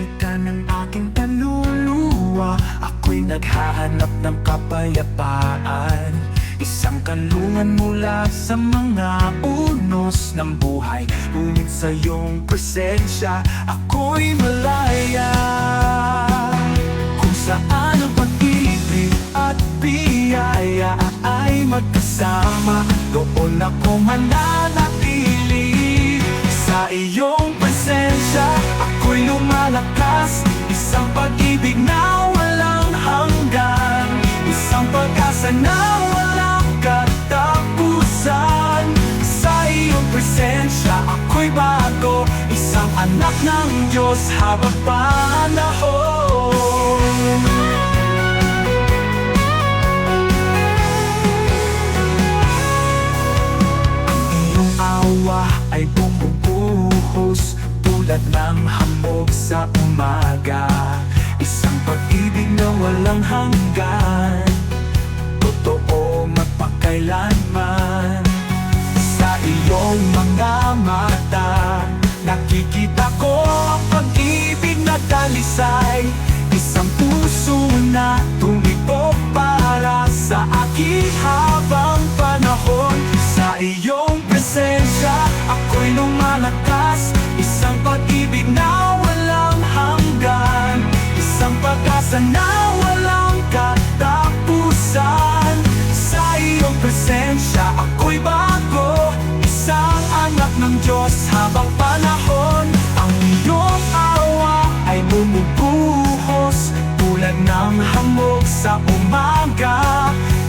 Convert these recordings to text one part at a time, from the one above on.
Inita ng aking kaluluwa. Ako'y naghahanap ng kapayapaan. Isang kalungan mula sa mga unos ng buhay. Ngunit sa iyong presensya Ako'y malaya. Kung saan ang pag-ibig at biyaya Ay magkasama Doon ako mananatili. Sa iyong ako'y lumalakas Isang pag-ibig na walang hanggan. Isang pag-asa na walang katapusan. Sa iyong presensya, ako'y bago. Isang anak ng Diyos habang panahon Tulad ng hamog sa umaga Isang pag-ibig na walang hanggan. Totoo magpakailanman. Sa iyong mga mata Nakikita ko ang pag-ibig na dalisay Isang puso na tumibok para sa akin habang Habang panahon Ang iyong awa ay bumubuhos Tulad ng hamog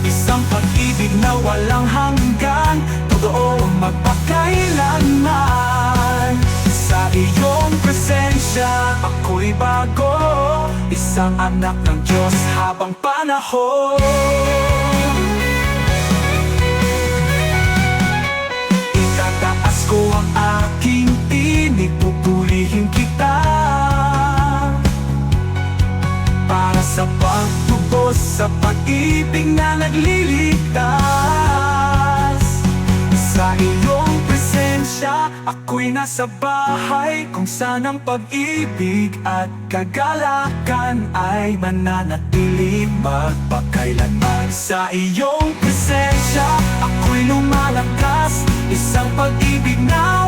Isang pag-ibig na walang hanggan Totoo magpakailanman. Sa iyong presensya ako'y bago. Isang anak ng Diyos habang panahon Para sa pagtubos sa pag-ibig na nagliligtas Sa iyong presensya Ako'y nasa bahay. Kung saan ang pag-ibig at kagalakan Ay mananatili magpakailanman. Sa iyong presensya Ako'y lumalakas. Isang pag-ibig na